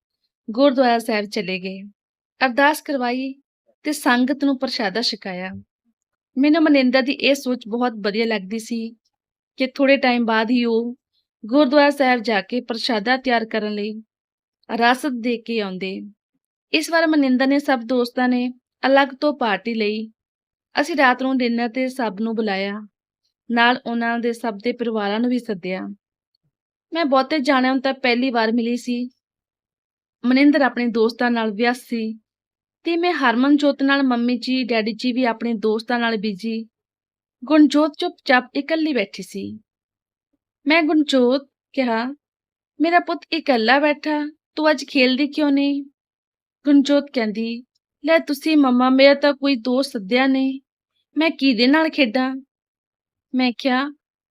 S1: ਗੁਰਦੁਆਰਾ ਸਾਹਿਬ ਚਲੇ ਗਏ। ਅਰਦਾਸ ਕਰਵਾਈ ਤੇ ਸੰਗਤ ਨੂੰ ਪ੍ਰਸ਼ਾਦਾ ਛਕਾਇਆ। ਮੈਨੂੰ ਮਨਿੰਦਰ ਦੀ ਇਹ ਸੋਚ ਬਹੁਤ ਵਧੀਆ ਲੱਗਦੀ ਸੀ। ਕਿ ਥੋੜੇ ਟਾਈਮ ਬਾਅਦ ਹੀ ਉਹ ਗੁਰਦੁਆਰਾ ਸਾਹਿਬ ਜਾ ਕੇ ਪ੍ਰਸ਼ਾਦਾ ਤਿਆਰ ਕਰਨ ਲਈ ਰਾਸਤ ਦੇ ਕੇ ਆਉਂਦੇ। ਇਸ ਵਾਰ ਮਨਿੰਦਰ ਨੇ ਸਭ ਦੋਸਤਾਂ ਨੇ ਅਲੱਗ ਤੋਂ ਪਾਰਟੀ ਲਈ ਅਸੀਂ ਰਾਤ ਨੂੰ ਡਿਨਰ ਤੇ ਸਭ ਨੂੰ ਬੁਲਾਇਆ। ਨਾਲ ਉਹਨਾਂ ਦੇ ਸਭ ਦੇ ਪਰਿਵਾਰਾਂ ਨੂੰ ਵੀ ਸੱਦਿਆ। ਮੈਂ ਬਹੁਤੇ ਜਾਣਿਆਂ ਨੂੰ ਤਾਂ ਪਹਿਲੀ ਵਾਰ ਮਿਲੀ ਸੀ। ਮਨਿੰਦਰ ਆਪਣੇ ਦੋਸਤਾਂ ਨਾਲ ਵਿਅਸਤ ਸੀ ਤੇ ਮੈਂ ਹਰਮਨਜੋਤ ਨਾਲ ਮੰਮੀ ਜੀ, ਡੈਡੀ ਜੀ ਵੀ ਆਪਣੇ ਦੋਸਤਾਂ ਨਾਲ ਬਿਜ਼ੀ ਗੁਣਜੋਤ ਚੁੱਪਚਾਪ ਇਕੱਲੀ ਬੈਠੀ ਸੀ। ਮੈਂ ਗੁਣਜੋਤ ਕਿਹਾ, ਮੇਰਾ ਪੁੱਤ ਇਕੱਲਾ ਬੈਠਾ, ਤੂੰ ਅੱਜ ਖੇਲਦੀ ਕਿਉਂ ਨਹੀਂ? ਗੁਣਜੋਤ ਕਹਿੰਦੀ, ਲੈ ਤੁਸੀਂ ਮੰਮਾ, ਮੇਰਾ ਤਾਂ ਕੋਈ ਦੋਸਤ ਸੱਦਿਆ ਨਹੀਂ, ਮੈਂ ਕਿਹਦੇ ਨਾਲ ਖੇਡਾਂ? ਮੈਂ ਕਿਹਾ,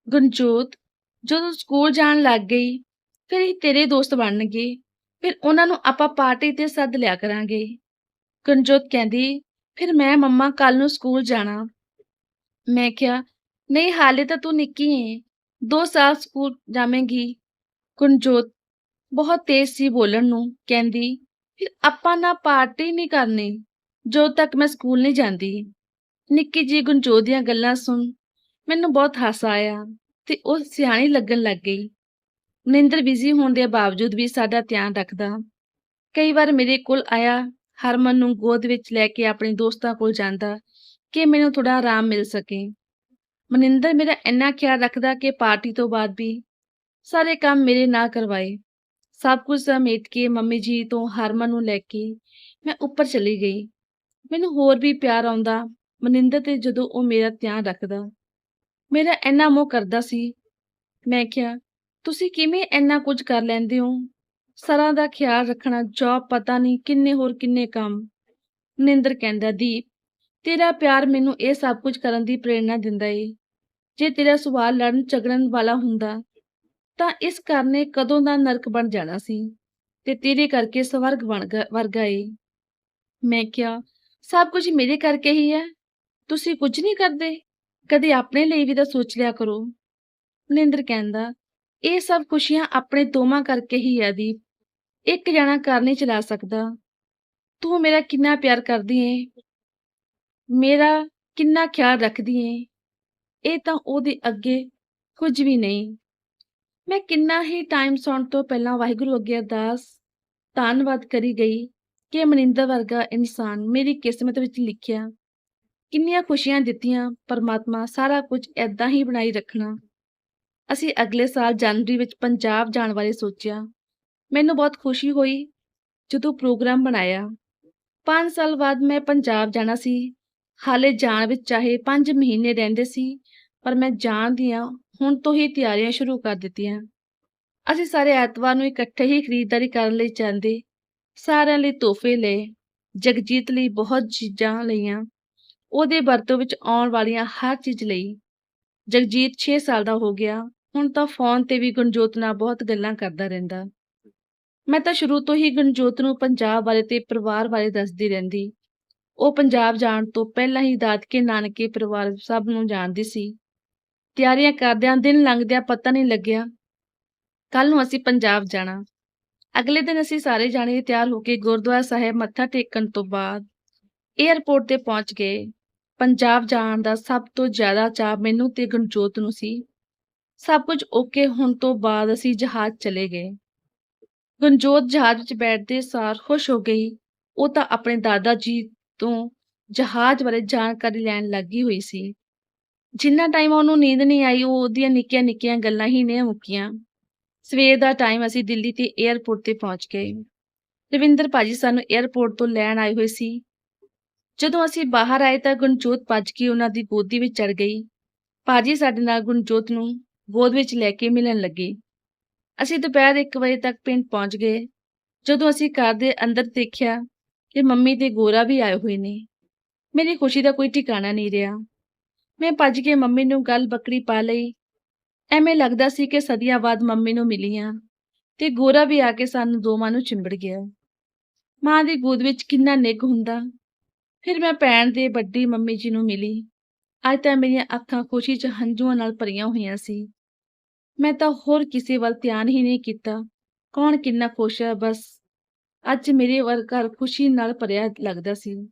S1: ਗੁਣਜੋਤ, ਜਦੋਂ ਸਕੂਲ ਜਾਣ ਲੱਗ ਗਈ, ਫਿਰ ਇਹ ਤੇਰੇ ਦੋਸਤ ਬਣਨਗੇ, ਫਿਰ ਉਹਨਾਂ ਨੂੰ ਆਪਾਂ ਪਾਰਟੀ ਤੇ ਸੱਦ ਲਿਆ ਕਰਾਂਗੇ। ਗੁਣਜੋਤ ਕਹਿੰਦੀ, ਫਿਰ ਮੈਂ ਮੰਮਾ ਕੱਲ ਨੂੰ ਸਕੂਲ ਜਾਣਾ ਮੈਂ ਕਿਹਾ, ਨਹੀਂ, ਹਾਲੇ ਤਾਂ ਤੂੰ ਨਿੱਕੀ ਏ। ਦੋ ਸਾਲ ਸਕੂਲ ਜਾਵੇਂਗੀ। ਗੁਣਜੋਤ ਬਹੁਤ ਤੇਜ਼ ਸੀ ਬੋਲਣ ਨੂੰ, ਕਹਿੰਦੀ, ਫਿਰ ਆਪਾਂ ਨਾ ਪਾਰਟੀ ਨਹੀਂ ਕਰਨੀ, ਜਦੋਂ ਤੱਕ ਮੈਂ ਸਕੂਲ ਨਹੀਂ ਜਾਂਦੀ। ਨਿੱਕੀ ਜੀ ਗੁਣਜੋਤ ਦੀਆਂ ਗੱਲਾਂ ਸੁਣ ਮੈਨੂੰ ਬਹੁਤ ਹਾਸਾ ਆਇਆ ਤੇ ਉਹ ਸਿਆਣੀ ਲੱਗਣ ਲੱਗ ਗਈ। ਮਨਿੰਦਰ ਬਿਜ਼ੀ ਹੋਣ ਦੇ ਬਾਵਜੂਦ ਵੀ ਸਾਡਾ ਧਿਆਨ ਰੱਖਦਾ। ਕਈ ਵਾਰ ਮੇਰੇ ਕੋਲ ਆਇਆ, ਹਰਮਨ ਨੂੰ ਗੋਦ ਵਿੱਚ ਲੈ ਕੇ ਆਪਣੇ ਦੋਸਤਾਂ ਕੋਲ ਜਾਂਦਾ ਕਿ ਮੈਨੂੰ ਥੋੜਾ ਆਰਾਮ ਮਿਲ ਸਕੇ। ਮਨਿੰਦਰ ਮੇਰਾ ਇੰਨਾ ਖਿਆਲ ਰੱਖਦਾ ਕਿ ਪਾਰਟੀ ਤੋਂ ਬਾਅਦ ਵੀ ਸਾਰੇ ਕੰਮ ਮੇਰੇ ਨਾਲ ਕਰਵਾਏ। ਸਭ ਕੁਝ ਸਮੇਟ ਕੇ ਮੰਮੀ ਜੀ ਤੋਂ ਹਰਮਨ ਨੂੰ ਲੈ ਕੇ ਮੈਂ ਉੱਪਰ ਚਲੀ ਗਈ। ਮੈਨੂੰ ਹੋਰ ਵੀ ਪਿਆਰ ਆਉਂਦਾ ਮਨਿੰਦਰ ਤੇ ਜਦੋਂ ਉਹ ਮੇਰਾ ਧਿਆਨ ਰੱਖਦਾ। ਮੇਰਾ ਇੰਨਾ ਮੋਹ ਕਰਦਾ ਸੀ। ਮੈਂ ਕਿਹਾ, ਤੁਸੀਂ ਕਿਵੇਂ ਇੰਨਾ ਕੁਝ ਕਰ ਲੈਂਦੇ ਹੋ? ਸਰਾਂ ਦਾ ਖਿਆਲ ਰੱਖਣਾ ਜੋਬ ਪਤਾ ਨਹੀਂ ਕਿੰਨੇ ਹੋਰ ਕਿੰਨੇ ਕੰਮ। ਮਨਿੰਦਰ ਕਹਿੰਦਾ, ਦੀਪ ਤੇਰਾ ਪਿਆਰ ਮੈਨੂੰ ਇਹ ਸਭ ਕੁਝ ਕਰਨ ਦੀ ਪ੍ਰੇਰਣਾ ਦਿੰਦਾ ਏ। ਜੇ ਤੇਰਾ ਸਵਾਲ ਲੜਨ ਝਗੜਨ ਵਾਲਾ ਹੁੰਦਾ, ਤਾਂ ਇਸ ਘਰ ਕਦੋਂ ਦਾ ਨਰਕ ਬਣ ਜਾਣਾ ਸੀ ਤੇ ਤੇਰੇ ਕਰਕੇ ਸਵਰਗ ਬਣ ਗ- ਵਰਗਾ ਏ ਮੈਂ ਕਿਹਾ, ਸਭ ਕੁਝ ਮੇਰੇ ਕਰਕੇ ਹੀ ਹੈ। ਤੁਸੀਂ ਕੁਝ ਨਹੀਂ ਕਰਦੇ। ਕਦੇ ਆਪਣੇ ਲਈ ਵੀ ਤਾਂ ਸੋਚ ਲਿਆ ਕਰੋ। ਮਨਿੰਦਰ ਕਹਿੰਦਾ, ਇਹ ਸਭ ਖੁਸ਼ੀਆਂ ਆਪਣੇ ਦੋਵਾਂ ਕਰਕੇ ਹੀ ਹੈ ਦੀਪ। ਇੱਕ ਜਣਾ ਘਰ ਨਹੀਂ ਚਲਾ ਸਕਦਾ। ਤੂੰ ਮੇਰਾ ਕਿੰਨਾ ਪਿਆਰ ਕਰਦੀ ਏ। ਮੇਰਾ ਕਿੰਨਾ ਖਿਆਲ ਰੱਖਦੀ ਏ? ਇਹ ਤਾਂ ਉਹਦੇ ਅੱਗੇ ਕੁਝ ਵੀ ਨਹੀਂ। ਮੈਂ ਕਿੰਨਾ ਹੀ ਟਾਈਮ ਸੌਣ ਤੋਂ ਪਹਿਲਾਂ ਵਾਹਿਗੁਰੂ ਅੱਗੇ ਅਰਦਾਸ, ਧੰਨਵਾਦ ਕਰੀ ਗਈ ਕਿ ਮਨਿੰਦਰ ਵਰਗਾ ਇਨਸਾਨ ਮੇਰੀ ਕਿਸਮਤ ਵਿੱਚ ਲਿਖਿਆ, ਕਿੰਨੀਆਂ ਖੁਸ਼ੀਆਂ ਦਿੱਤੀਆਂ ਪਰਮਾਤਮਾ ਸਾਰਾ ਕੁਝ ਐਦਾਂ ਹੀ ਬਣਾਈ ਰੱਖਣਾ। ਅਸੀਂ ਅਗਲੇ ਸਾਲ ਜਨਵਰੀ ਵਿੱਚ ਪੰਜਾਬ ਜਾਣ ਬਾਰੇ ਸੋਚਿਆ। ਮੈਨੂੰ ਬਹੁਤ ਖੁਸ਼ੀ ਹੋਈ ਜਦੋਂ ਪ੍ਰੋਗਰਾਮ ਬਣਾਇਆ। 5 ਸਾਲ ਬਾਅਦ ਮੈਂ ਪੰਜਾਬ ਜਾਣਾ ਸੀ। ਹਾਲੇ ਜਾਣ ਵਿੱਚ ਚਾਹੇ 5 ਮਹੀਨੇ ਰਹਿੰਦੇ ਸੀ, ਪਰ ਮੈਂ ਜਾਣ ਦੀਆਂ ਹੁਣ ਤੋਂ ਹੀ ਤਿਆਰੀਆਂ ਸ਼ੁਰੂ ਕਰ ਦਿੱਤੀਆਂ। ਅਸੀਂ ਸਾਰੇ ਐਤਵਾਰ ਨੂੰ ਇਕੱਠੇ ਹੀ ਖਰੀਦਦਾਰੀ ਕਰਨ ਲਈ ਜਾਂਦੇ, ਸਾਰਿਆਂ ਲਈ ਤੋਹਫੇ ਲਏ, ਜਗਜੀਤ ਲਈ ਬਹੁਤ ਚੀਜ਼ਾਂ ਲਈਆਂ। ਉਹਦੇ ਵਰਤੋਂ ਵਿੱਚ ਆਉਣ ਵਾਲੀਆਂ ਹਰ ਚੀਜ਼ ਲਈ। ਜਗਜੀਤ 6 ਸਾਲ ਦਾ ਹੋ ਗਿਆ, ਹੁਣ ਤਾਂ ਫੋਨ ਤੇ ਵੀ ਗੁਣਜੋਤ ਨਾਲ ਬਹੁਤ ਗੱਲਾਂ ਕਰਦਾ ਰਹਿੰਦਾ। ਮੈਂ ਤਾਂ ਸ਼ੁਰੂ ਤੋਂ ਹੀ ਗੁਣਜੋਤ ਨੂੰ ਪੰਜਾਬ ਬਾਰੇ ਤੇ ਪਰਿਵਾਰ ਬਾਰੇ ਦੱਸਦੀ ਰਹਿੰਦੀ। ਉਹ ਪੰਜਾਬ ਜਾਣ ਤੋਂ ਪਹਿਲਾਂ ਹੀ ਦਾਦਕੇ, ਨਾਨਕੇ ਪਰਿਵਾਰ ਸਭ ਨੂੰ ਜਾਣਦੀ ਸੀ। ਤਿਆਰੀਆਂ ਕਰਦਿਆਂ ਦਿਨ ਲੰਘਦਿਆਂ ਪਤਾ ਨਹੀਂ ਲੱਗਿਆ ਕੱਲ ਨੂੰ ਅਸੀਂ ਪੰਜਾਬ ਜਾਣਾ। ਅਗਲੇ ਦਿਨ ਅਸੀਂ ਸਾਰੇ ਜਾਣੇ ਤਿਆਰ ਹੋ ਕੇ ਗੁਰਦੁਆਰਾ ਸਾਹਿਬ ਮੱਥਾ ਟੇਕਣ ਤੋਂ ਬਾਅਦ 에ਅਰਪੋਰਟ ਤੇ ਪਹੁੰਚ ਗਏ। ਪੰਜਾਬ ਜਾਣ ਦਾ ਸਭ ਤੋਂ ਜ਼ਿਆਦਾ ਚਾਅ ਮੈਨੂੰ ਤੇ ਗਣਜੋਤ ਨੂੰ ਸੀ। ਸਭ ਕੁਝ ਓਕੇ ਹੋਣ ਤੋਂ ਬਾਅਦ ਅਸੀਂ ਜਹਾਜ਼ ਚਲੇ ਗਏ। ਗਣਜੋਤ ਜਹਾਜ਼ ਵਿੱਚ ਬੈਠਦੇ ਸਾਰ ਖੁਸ਼ ਹੋ ਗਈ। ਉਹ ਤਾਂ ਆਪਣੇ ਦਾਦਾ ਜੀ ਤੋਂ ਜਹਾਜ਼ ਬਾਰੇ ਜਾਣਕਾਰੀ ਲੈਣ ਲੱਗੀ ਹੋਈ ਸੀ। ਜਿੰਨਾ ਟਾਈਮ ਉਹਨੂੰ ਨੀਂਦ ਨਹੀਂ ਆਈ, ਉਹ ਉਹਦੀਆਂ ਨਿੱਕੀਆਂ ਨਿੱਕੀਆਂ ਗੱਲਾਂ ਹੀ ਨੇ ਮੁੱਕੀਆਂ। ਸਵੇਰ ਦਾ ਟਾਈਮ ਅਸੀਂ ਦਿੱਲੀ ਤੇ 에ਅਰਪੋਰਟ ਤੇ ਪਹੁੰਚ ਗਏ। ਰਵਿੰਦਰ ਭਾਜੀ ਸਾਨੂੰ 에ਅਰਪੋਰਟ ਤੋਂ ਲੈਣ ਆਏ ਹੋਏ ਸੀ। ਜਦੋਂ ਅਸੀਂ ਬਾਹਰ ਆਏ ਤਾਂ ਗੁਣਜੋਤ ਭੱਜ ਕੇ ਉਹਨਾਂ ਦੀ ਗੋਦੀ ਵਿੱਚ ਚੜ ਗਈ। ਭਾਜੀ ਸਾਡੇ ਨਾਲ ਗੁਣਜੋਤ ਨੂੰ ਗੋਦ ਵਿੱਚ ਲੈ ਕੇ ਮਿਲਣ ਲੱਗੇ। ਅਸੀਂ ਦੁਪਹਿਰ 1 ਵਜੇ ਤੱਕ ਪਿੰਡ ਪਹੁੰਚ ਗਏ। ਜਦੋਂ ਅਸੀਂ ਘਰ ਦੇ ਅੰਦਰ ਦੇਖਿਆ ਕਿ ਮੰਮੀ ਤੇ ਗੋਰਾ ਵੀ ਆਏ ਹੋਏ ਨੇ। ਮੇਰੀ ਖੁਸ਼ੀ ਦਾ ਕੋਈ ਠਿਕਾਣਾ ਨਹੀਂ ਰਿਹਾ। ਮੈਂ ਭੱਜ ਕੇ ਮੰਮੀ ਨੂੰ ਗੱਲ ਬੱਕੜੀ ਪਾ ਲਈ। ਐਵੇਂ ਲੱਗਦਾ ਸੀ ਕਿ ਸਦੀਆਂ ਬਾਅਦ ਮੰਮੀ ਨੂੰ ਮਿਲੀਆਂ ਤੇ ਗੋਰਾ ਵੀ ਆ ਕੇ ਸਾਨੂੰ ਦੋਵਾਂ ਨੂੰ ਚਿੰਬੜ ਗਿਆ। ਮਾਂ ਦੀ ਗੋਦ ਵਿੱਚ ਕਿੰਨਾ ਨਿੱਘ ਹੁੰਦਾ। ਫਿਰ ਮੈਂ ਭੈਣ ਦੇ ਵੱਡੀ ਮੰਮੀ ਜੀ ਨੂੰ ਮਿਲੀ। ਅੱਜ ਤਾਂ ਮੇਰੀਆਂ ਅੱਖਾਂ ਖੁਸ਼ੀ 'ਚ ਹੰਝੂਆਂ ਨਾਲ ਭਰੀਆਂ ਹੋਈਆਂ ਸੀ। ਮੈਂ ਤਾਂ ਹੋਰ ਕਿਸੇ ਵੱਲ ਧਿਆਨ ਹੀ ਨਹੀਂ ਕੀਤਾ। ਕੌਣ ਕਿੰਨਾ ਖੁਸ਼ ਹੈ, ਬਸ ਅੱਜ ਮੇਰੇ ਵਰ ਘਰ ਖੁਸ਼ੀ ਨਾਲ ਭਰਿਆ ਲੱਗਦਾ ਸੀ।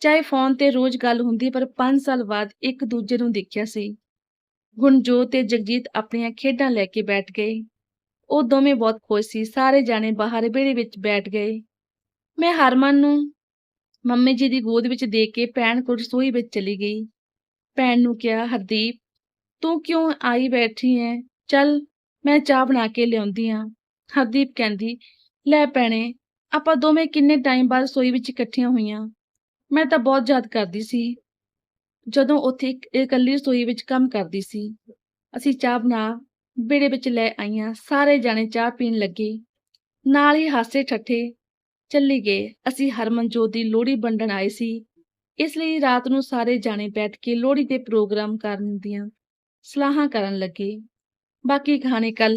S1: ਚਾਹੇ ਫੋਨ ਤੇ ਰੋਜ਼ ਗੱਲ ਹੁੰਦੀ, ਪਰ 5 ਸਾਲ ਬਾਅਦ ਇੱਕ ਦੂਜੇ ਨੂੰ ਦੇਖਿਆ ਸੀ। ਗੁਣਜੋਤ ਤੇ ਜਗਜੀਤ ਆਪਣੀਆਂ ਖੇਡਾਂ ਲੈ ਕੇ ਬੈਠ ਗਏ। ਉਹ ਦੋਵੇਂ ਬਹੁਤ ਖੁਸ਼ ਸੀ, ਸਾਰੇ ਜਾਣੇ ਬਾਹਰ ਵਿਹੜੇ ਵਿੱਚ ਬੈਠ ਗਏ। ਮੈਂ ਹਰਮਨ ਨੂੰ ਮੰਮੀ ਜੀ ਦੀ ਗੋਦ ਵਿੱਚ ਦੇ ਕੇ ਭੈਣ ਕੋਲ ਰਸੋਈ ਵਿੱਚ ਚਲੀ ਗਈ। ਭੈਣ ਨੂੰ ਕਿਹਾ, ਹਰਦੀਪ, ਤੂੰ ਕਿਉਂ ਆਈ ਬੈਠੀ ਹੈ ਚੱਲ, ਮੈਂ ਚਾਹ ਬਣਾ ਕੇ ਲਿਆਉਂਦੀ ਆ। ਹਰਦੀਪ ਕਹਿੰਦੀ, ਲੈ ਭੈਣੇ ਆਪਾਂ ਦੋਵੇਂ ਕਿੰਨੇ ਟਾਈਮ ਬਾਅਦ ਰਸੋਈ ਵਿੱਚ ਇਕੱਠੀਆਂ ਹੋਈਆਂ? ਮੈਂ ਤਾਂ ਬਹੁਤ ਯਾਦ ਕਰਦੀ ਸੀ, ਜਦੋਂ ਉੱਥੇ ਇਕੱਲੀ ਰਸੋਈ ਵਿੱਚ ਕੰਮ ਕਰਦੀ ਸੀ। ਅਸੀਂ ਚਾਹ ਬਣਾ, ਵਿਹੜੇ ਵਿੱਚ ਲੈ ਆਈਆਂ, ਸਾਰੇ ਜਾਣੇ ਚਾਹ ਪੀਣ ਲੱਗੇ। ਨਾਲ ਹੀ ਹਾਸੇ ਠੱਠੇ ਚੱਲੀ ਗਏ। ਅਸੀਂ ਹਰਮਨਜੋਤ ਦੀ ਲੋਹੜੀ ਵੰਡਣ ਆਏ ਸੀ। ਇਸ ਲਈ ਰਾਤ ਨੂੰ ਸਾਰੇ ਜਾਣੇ ਬੈਠ ਕੇ ਲੋਹੜੀ ਦੇ ਪ੍ਰੋਗਰਾਮ ਕਰਨ ਦੀਆਂ ਸਲਾਹਾਂ ਕਰਨ ਲੱਗੇ। ਬਾਕੀ ਕਹਾਣੀ ਕੱਲ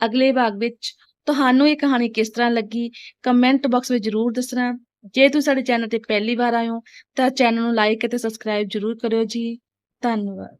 S1: ਅਗਲੇ ਭਾਗ ਵਿੱਚ ਤੁਹਾਨੂੰ ਇਹ ਕਹਾਣੀ ਕਿਸ ਤਰ੍ਹਾਂ ਲੱਗੀ? ਕਮੈਂਟ ਬਾਕਸ ਵਿੱਚ ਜ਼ਰੂਰ ਦੱਸਣਾ। ਜੇ ਤੁਸੀਂ ਸਾਡੇ ਚੈਨਲ ਤੇ ਪਹਿਲੀ ਵਾਰ ਆਏ ਹੋ, ਤਾਂ ਚੈਨਲ ਨੂੰ ਲਾਈਕ ਅਤੇ ਸਬਸਕ੍ਰਾਈਬ ਜ਼ਰੂਰ ਕਰਿਓ ਜੀ। ਧੰਨਵਾਦ।